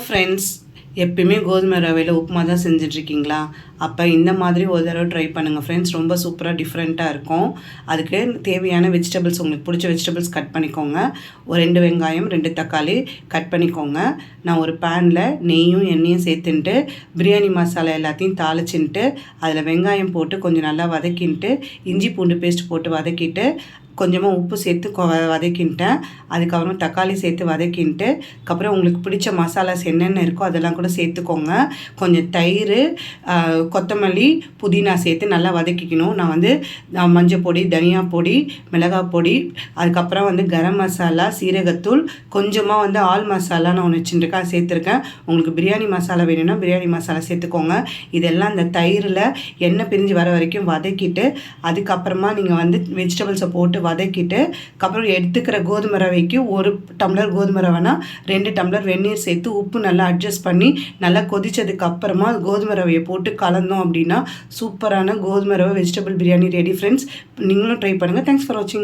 Friends எப்பயுமே கோதுமை ரவையில் உப்புமா தான் செஞ்சிட்ருக்கீங்களா? அப்போ இந்த மாதிரி ஒரு தடவை ட்ரை பண்ணுங்கள் ஃப்ரெண்ட்ஸ் ரொம்ப சூப்பராக டிஃப்ரெண்ட்டாக இருக்கும். அதுக்கு தேவையான வெஜிடபிள்ஸ் உங்களுக்கு பிடிச்ச வெஜிடபிள்ஸ் கட் பண்ணிக்கோங்க. ஒரு ரெண்டு வெங்காயம் ரெண்டு தக்காளி கட் பண்ணிக்கோங்க. நான் ஒரு பேனில் நெய்யும் எண்ணெயும் சேர்த்துன்ட்டு பிரியாணி மசாலா எல்லாத்தையும் தாளிச்சுன்ட்டு அதில் வெங்காயம் போட்டு கொஞ்சம் நல்லா வதக்கின்ட்டு இஞ்சி பூண்டு பேஸ்ட் போட்டு வதக்கிட்டு கொஞ்சமாக உப்பு சேர்த்து வதக்கின்ட்டேன். அதுக்கப்புறம் தக்காளி சேர்த்து வதக்கின்ட்டு அதுக்கப்புறம் உங்களுக்கு பிடிச்ச மசாலாஸ் என்னென்ன இருக்கோ அதெல்லாம் கூட சேர்த்துக்கோங்க. கொஞ்சம் தயிர் கொத்தமல்லி புதினா சேர்த்து நல்லா வதக்கிக்கணும். நான் வந்து மஞ்சள் பொடி தனியா பொடி மிளகாய் பொடி அதுக்கப்புறம் வந்து கரம் மசாலா சீரகத்தூள் கொஞ்சமாக வந்து ஆல் மசாலா நான் ஒன்று வச்சுருக்கேன் சேர்த்துருக்கேன். உங்களுக்கு பிரியாணி மசாலா வேணும்னா பிரியாணி மசாலா சேர்த்துக்கோங்க. இதெல்லாம் அந்த தயிரில் எண்ணெய் பிரிஞ்சு வர வரைக்கும் வதக்கிட்டு அதுக்கப்புறமா நீங்கள் வந்து வெஜிடபிள்ஸை போட்டு வதக்கிட்டு அப்புறம் எடுத்துக்கிற கோதுமை ரவைக்கு ஒரு டம்ளர் கோதுமை ரவைனா ரெண்டு டம்ளர் வெந்நீர் சேர்த்து உப்பு நல்லா அட்ஜஸ்ட் பண்ணி நல்லா கொதித்ததுக்கு அப்புறமா கோதுமை ரவையை போட்டு கலந்தோம் அப்படின்னா சூப்பரான கோதுமை ரவை வெஜிடபிள் பிரியாணி ரெடி ஃப்ரெண்ட்ஸ் நீங்களும் ட்ரை பண்ணுங்கள் தேங்க்ஸ் ஃபார் வாட்சிங்